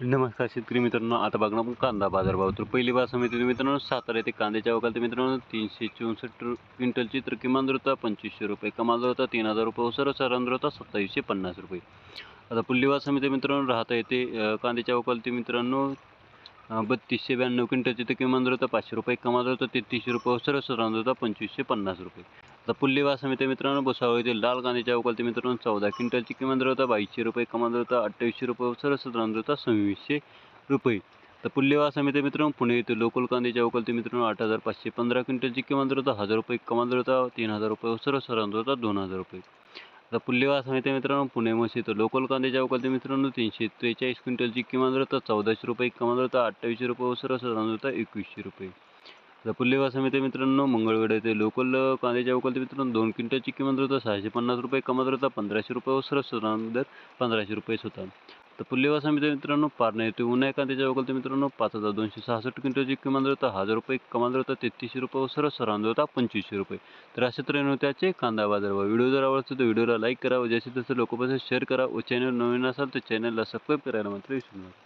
नमस्कार शेतकरी मित्रांनो आता बघणार आपण कांदा बाजारभाव तर पहिली बाजार समिती मित्रांनो सातारा येथे कांद्याच्या अवकाल मित्रांनो तीनशे चौसष्ट क्विंटलची तर किमान दर होता पंचवीसशे रुपये कमाल दर होता तीन हजार रुपये सर सरांन दर होता सत्तावीसशे पन्नास रुपये. आता पुल्लीवार समिती मित्रांनो राहता येते कांद्याच्या वकालती मित्रांनो बत्तीसशे ब्याण्णव क्विंटलची तर किमान दर होता पाचशे रुपये कमाल दर होता तेहतीसशे रुपये सर सरांन दर होता पंचवीसशे पन्नास रुपये. आता पुल्लीवा समिती मित्रांनो भुसावळ येथील लाल कांद्याच्या अवकाल मित्रांनो चौदा क्विंटलची किमान दर होता बावीसशे रुपये कमान दर होता अठ्ठावीसशे रुपये सर सरांन होता सव्वीसशे रुपये. तर पुल्लेवा समिती मित्रांनो पुणे येथे लोकल कांद्याच्या अवकाल मित्रांनो आठ हजार पाचशे पंधरा क्विंटलची किमान दर होता हजार रुपये कमान दर होता तीन हजार रुपये सर्व सरांत होता दोन हजार रुपये. आता पुल्लेवा समिती मित्रांनो पुणे मशी तर लोकल कांद्याच्या अवकाल मित्रांनो तीनशे त्रेचाळीस क्विंटलची किमान दर होता चौदाशे रुपये कमान दर होता अठ्ठावीसशे रुपये सर्व सरांत होता एकवीसशे रुपये. आता पुल्लेवा समिती मित्रांनो मंगळवेढा येथे लोकल कांद्याच्या वकलते मित्रांनो दोन क्विंटलची किमान दर होता सहाशे पन्नास रुपये कमाल दर होता पंधराशे रुपये व सर्व दर पंधराशे रुपयेच होता. तर पुल्लेवा समिती मित्रांनो पारणा येथे उन्हा कांद्याच्या वकलते मित्रांनो पाच हजार दोनशे सहासष्ट क्विंटलची किमान दर होता हजार रुपये कमाल दर होता तेहतीसशे रुपये व सर्व होता पंचवीसशे रुपये. तर अशा तऱ्हेने त्याचे कांदा बाजार भाव. व्हिडिओ जर आवडतो तर व्हिडिओला लाईक करा व जास्तीत जास्त लोकांपर्यंत शेअर करा व चॅनल नवीन असाल तर चॅनलला सबस्क्राईब करायला मात्र विसरू नका.